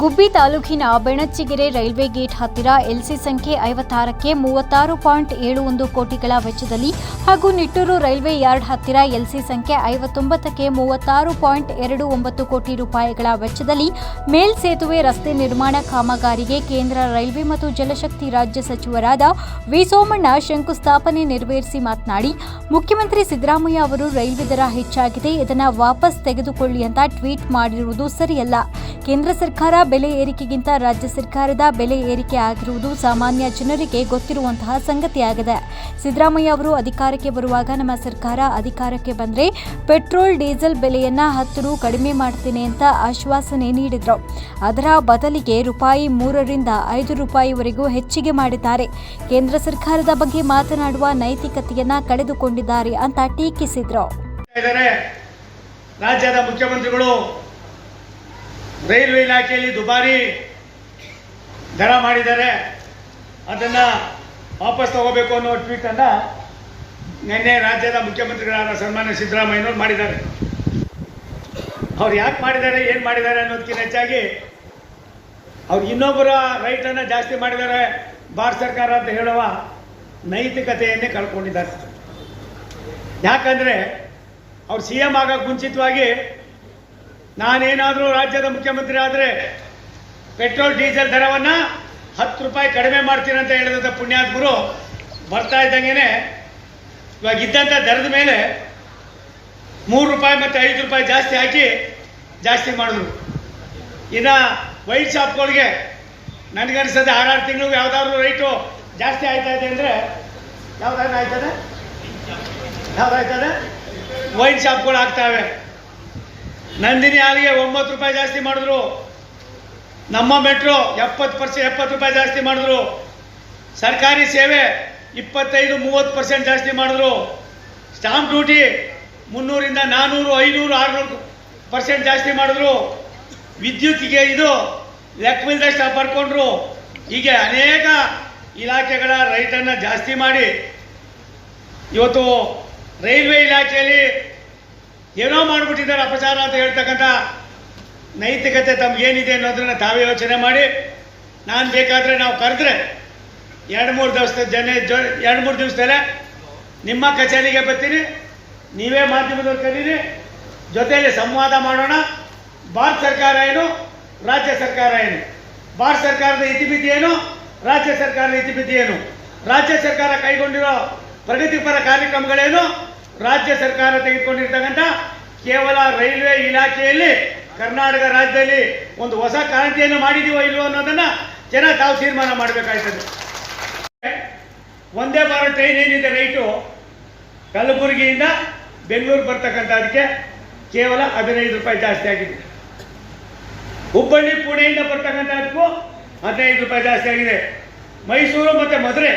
ಗುಬ್ಬಿ ತಾಲೂಕಿನ ಬೆಣಚ್ಚಿಗೆರೆ railway gate ಹತ್ತಿರ LC ಸಂಖ್ಯೆ ಐವತ್ತಾರಕ್ಕೆ ಮೂವತ್ತಾರು ಪಾಯಿಂಟ್ ಏಳು ಒಂದು ಕೋಟಿಗಳ ವೆಚ್ಚದಲ್ಲಿ ಹಾಗೂ ನಿಟ್ಟೂರು ರೈಲ್ವೆ ಯಾರ್ಡ್ ಹತ್ತಿರ ಎಲ್ಸಿ ಸಂಖ್ಯೆ ಐವತ್ತೊಂಬತ್ತಕ್ಕೆ ಮೂವತ್ತಾರು ಪಾಯಿಂಟ್ ಎರಡು ಒಂಬತ್ತು ಕೋಟಿ ರೂಪಾಯಿಗಳ ವೆಚ್ಚದಲ್ಲಿ ಮೇಲ್ಸೇತುವೆ ರಸ್ತೆ ನಿರ್ಮಾಣ ಕಾಮಗಾರಿಗೆ ಕೇಂದ್ರ ರೈಲ್ವೆ ಮತ್ತು ಜಲಶಕ್ತಿ ರಾಜ್ಯ ಸಚಿವರಾದ ವಿ ಸೋಮಣ್ಣ ಶಂಕುಸ್ಥಾಪನೆ ನೆರವೇರಿಸಿ ಮಾತನಾಡಿ, ಮುಖ್ಯಮಂತ್ರಿ ಸಿದ್ದರಾಮಯ್ಯ ಅವರು ರೈಲ್ವೆ ದರ ಹೆಚ್ಚಾಗಿದೆ, ಇದನ್ನು ವಾಪಸ್ ತೆಗೆದುಕೊಳ್ಳಿ ಅಂತ ಟ್ವೀಟ್ ಮಾಡಿರುವುದು ಸರಿಯಲ್ಲ. ಕೇಂದ್ರ ಸರ್ಕಾರ ಬೆಲೆ ಏರಿಕೆಗಿಂತ ರಾಜ್ಯ ಸರ್ಕಾರದ ಬೆಲೆ ಏರಿಕೆ ಆಗಿರುವುದು ಸಾಮಾನ್ಯ ಜನರಿಗೆ ಗೊತ್ತಿರುವಂತಹ ಸಂಗತಿಯಾಗಿದೆ. ಸಿದ್ದರಾಮಯ್ಯ ಅವರು ಅಧಿಕಾರಕ್ಕೆ ಬರುವಾಗ ನಮ್ಮ ಸರ್ಕಾರ ಅಧಿಕಾರಕ್ಕೆ ಬಂದರೆ ಪೆಟ್ರೋಲ್, ಡೀಸೆಲ್ ಬೆಲೆಯನ್ನು ಹತ್ತು ರು ಕಡಿಮೆ ಮಾಡ್ತೇನೆ ಅಂತ ಆಶ್ವಾಸನೆ ನೀಡಿದರು. ಅದರ ಬದಲಿಗೆ ರೂಪಾಯಿ ಮೂರರಿಂದ ಐದು ರೂಪಾಯಿವರೆಗೂ ಹೆಚ್ಚಿಗೆ ಮಾಡಿದ್ದಾರೆ. ಕೇಂದ್ರ ಸರ್ಕಾರದ ಬಗ್ಗೆ ಮಾತನಾಡುವ ನೈತಿಕತೆಯನ್ನು ಕಳೆದುಕೊಂಡಿದ್ದಾರೆ ಅಂತ ಟೀಕಿಸಿದರು. ರಾಜ್ಯದ ಮುಖ್ಯಮಂತ್ರಿಗಳು ರೈಲ್ವೆ ಇಲಾಖೆಯಲ್ಲಿ ದುಬಾರಿ ದರ ಮಾಡಿದ್ದಾರೆ. ಅದನ್ನು ವಾಪಸ್ ತಗೋಬೇಕು ಅನ್ನೋ ಟ್ವೀಟನ್ನು ನಿನ್ನೆ ರಾಜ್ಯದ ಮುಖ್ಯಮಂತ್ರಿಗಳಾದ ಸನ್ಮಾನ್ಯ ಸಿದ್ದರಾಮಯ್ಯನವರು ಮಾಡಿದ್ದಾರೆ. ಅವ್ರು ಯಾಕೆ ಮಾಡಿದ್ದಾರೆ, ಏನು ಮಾಡಿದ್ದಾರೆ ಅನ್ನೋದಕ್ಕಿಂತ ಹೆಚ್ಚಾಗಿ ಅವ್ರು ಇನ್ನೊಬ್ಬರ ರೈಟನ್ನು ಜಾಸ್ತಿ ಮಾಡಿದ್ದಾರೆ ಭಾರತ ಸರ್ಕಾರ ಅಂತ ಹೇಳುವ ನೈತಿಕತೆಯನ್ನೇ ಕಳ್ಕೊಂಡಿದ್ದಾರೆ. ಯಾಕಂದರೆ ಅವ್ರು ಸಿ ಎಂ ಆಗೋಕ್ಕೆ ಮುಂಚಿತವಾಗಿ ನಾನೇನಾದರೂ ರಾಜ್ಯದ ಮುಖ್ಯಮಂತ್ರಿ ಆದರೆ ಪೆಟ್ರೋಲ್, ಡೀಸೆಲ್ ದರವನ್ನು ಹತ್ತು ರೂಪಾಯಿ ಕಡಿಮೆ ಮಾಡ್ತೀನಿ ಅಂತ ಹೇಳಿದಂಥ ಪುಣ್ಯಾತ್ಮರು ಬರ್ತಾ ಇದ್ದಂಗೆ ಇವಾಗ ಇದ್ದಂಥ ದರದ ಮೇಲೆ ಮೂರು ರೂಪಾಯಿ ಮತ್ತು ಐದು ರೂಪಾಯಿ ಜಾಸ್ತಿ ಹಾಕಿ ಜಾಸ್ತಿ ಮಾಡಿದ್ರು. ಇನ್ನು ವೈಟ್ ಶಾಪ್ಗಳಿಗೆ ನನಗನ್ಸದೆ ಆರಾರು ತಿಂಗಳು ಯಾವುದಾದ್ರು ರೈಟು ಜಾಸ್ತಿ ಆಯ್ತಾ ಇದೆ ಅಂದರೆ ಯಾವ್ದಾದ್ರು ಆಯ್ತದೆ? ಯಾವ್ದಾಯ್ತದೆ? ವೈನ್ ಶಾಪ್ಗಳು ಆಗ್ತಾವೆ. ನಂದಿನಿ ಹಾಲಿಗೆ ಒಂಬತ್ತು ರೂಪಾಯಿ ಜಾಸ್ತಿ ಮಾಡಿದ್ರು. ನಮ್ಮ ಮೆಟ್ರೋ ಎಪ್ಪತ್ತು ಪರ್ಸೆಂಟ್ ಎಪ್ಪತ್ತು ರೂಪಾಯಿ ಜಾಸ್ತಿ ಮಾಡಿದ್ರು. ಸರ್ಕಾರಿ ಸೇವೆ ಇಪ್ಪತ್ತೈದು, ಮೂವತ್ತು ಪರ್ಸೆಂಟ್ ಜಾಸ್ತಿ ಮಾಡಿದ್ರು. ಸ್ಟಾಂಪ್ ಡ್ಯೂಟಿ ಮುನ್ನೂರಿಂದ ನಾನ್ನೂರು ಐನೂರು, ಆರುನೂರು ಪರ್ಸೆಂಟ್ ಜಾಸ್ತಿ ಮಾಡಿದ್ರು. ವಿದ್ಯುತ್ಗೆ ಇದು ಲೆಕ್ಕವಿಲ್ದಷ್ಟು ಬರ್ಕೊಂಡ್ರು. ಹೀಗೆ ಅನೇಕ ಇಲಾಖೆಗಳ ರೈಟನ್ನು ಜಾಸ್ತಿ ಮಾಡಿ ಇವತ್ತು ರೈಲ್ವೆ ಇಲಾಖೆಯಲ್ಲಿ ಏನೋ ಮಾಡಿಬಿಟ್ಟಿದ್ದಾರೆ ಅಪಚಾರ ಅಂತ ಹೇಳ್ತಕ್ಕಂಥ ನೈತಿಕತೆ ತಮಗೇನಿದೆ ಅನ್ನೋದನ್ನ ತಾವೇ ಯೋಚನೆ ಮಾಡಿ. ನಾನು ಬೇಕಾದರೆ ನಾವು ಕರೆದ್ರೆ ಎರಡು ಮೂರು ದಿವಸದ ಜನ ಜೊ, ಎರಡು ಮೂರು ದಿವಸದಲ್ಲೇ ನಿಮ್ಮ ಕಚೇರಿಗೆ ಬರ್ತೀನಿ, ನೀವೇ ಮಾಧ್ಯಮದವ್ರು ಕರೀರಿ, ಜೊತೆಯಲ್ಲಿ ಸಂವಾದ ಮಾಡೋಣ. ಭಾರತ ಸರ್ಕಾರ ಏನು, ರಾಜ್ಯ ಸರ್ಕಾರ ಏನು? ಭಾರತ ಸರ್ಕಾರದ ಇತಿಮಿತಿ ಏನು, ರಾಜ್ಯ ಸರ್ಕಾರದ ಇತಿಮಿತಿ ಏನು? ರಾಜ್ಯ ಸರ್ಕಾರ ಕೈಗೊಂಡಿರೋ ಪ್ರಗತಿಪರ ಕಾರ್ಯಕ್ರಮಗಳೇನು? ರಾಜ್ಯ ಸರ್ಕಾರ ತೆಗೆದುಕೊಂಡಿರ್ತಕ್ಕಂಥ ಕೇವಲ ರೈಲ್ವೆ ಇಲಾಖೆಯಲ್ಲಿ ಕರ್ನಾಟಕ ರಾಜ್ಯದಲ್ಲಿ ಒಂದು ಹೊಸ ಕ್ರಾಂತಿಯನ್ನು ಮಾಡಿದೀವೋ ಇಲ್ವೋ ಅನ್ನೋದನ್ನ ಜನ ತಾವು ತೀರ್ಮಾನ ಮಾಡಬೇಕಾಯ್ತದೆ. ಒಂದೇ ಬಾರ ಟ್ರೈನ್ ಏನಿದೆ ರೈಟು ಕಲಬುರಗಿಯಿಂದ ಬೆಂಗಳೂರು ಬರ್ತಕ್ಕಂಥದಕ್ಕೆ ಕೇವಲ ಹದಿನೈದು ರೂಪಾಯಿ ಜಾಸ್ತಿ ಆಗಿದೆ. ಹುಬ್ಬಳ್ಳಿ, ಪುಣೆಯಿಂದ ಬರ್ತಕ್ಕಂಥದಕ್ಕೂ ಹದಿನೈದು ರೂಪಾಯಿ ಜಾಸ್ತಿ ಆಗಿದೆ. ಮೈಸೂರು ಮತ್ತು ಮಧುರೆ